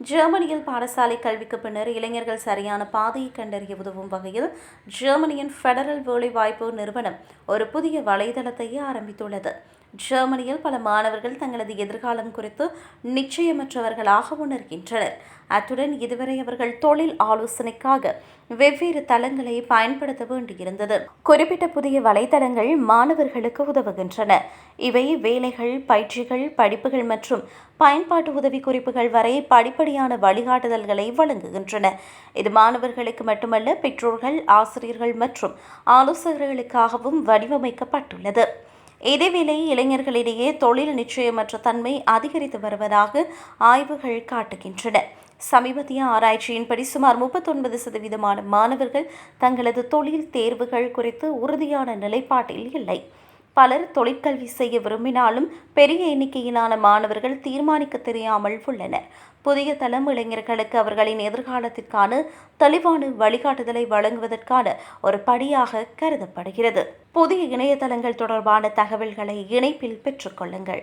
ஜெர்மனியில் பாடசாலை கல்விக்கு பின்னர் இளைஞர்கள் சரியான பாதையை கண்டறிய உதவும் வகையில் ஜெர்மனியின் ஃபெடரல் வேலைவாய்ப்பு நிறுவனம் ஒரு புதிய வலைதளத்தை ஆரம்பித்துள்ளது. ஜெர்மனியில் பல மாணவர்கள் தங்களது எதிர்காலம் குறித்து நிச்சயமற்றவர்களாக உணர்கின்றனர். அத்துடன் இதுவரை அவர்கள் தொழில் ஆலோசனைக்காக வெவ்வேறு தளங்களை பயன்படுத்த வேண்டியிருந்தது. குறிப்பிட்ட புதிய வலைதளங்கள் மாணவர்களுக்கு உதவுகின்றன. இவை வேலைகள் பயிற்சிகள் படிப்புகள் மற்றும் பயன்பாட்டு உதவி குறிப்புகள் வரை படிப்படியான வழிகாட்டுதல்களை வழங்குகின்றன. இது மாணவர்களுக்கு மட்டுமல்ல பெற்றோர்கள் ஆசிரியர்கள் மற்றும் ஆலோசகர்களுக்காகவும் வடிவமைக்கப்பட்டுள்ளது. இதேவேளை இளைஞர்களிடையே தொழில் நிச்சயமற்ற தன்மை அதிகரித்து வருவதாக ஆய்வுகள் காட்டுகின்றன. சமீபத்திய ஆராய்ச்சியின்படி சுமார் முப்பத்தொன்பது சதவீதமான மாணவர்கள் தங்களது தொழில் தேர்வுகள் குறித்து உறுதியான நிலைப்பாட்டில் இல்லை. பலர் தொழிற்கல்வி செய்ய விரும்பினாலும் பெரிய எண்ணிக்கையிலான மாணவர்கள் தீர்மானிக்க தெரியாமல் உள்ளனர். புதிய தளம் இளைஞர்களுக்கு அவர்களின் எதிர்காலத்திற்கான தெளிவான வழிகாட்டுதலை வழங்குவதற்கான ஒரு படியாக கருதப்படுகிறது. புதிய இணையதளங்கள் தொடர்பான தகவல்களை இணைப்பில் பெற்றுக்கொள்ளுங்கள்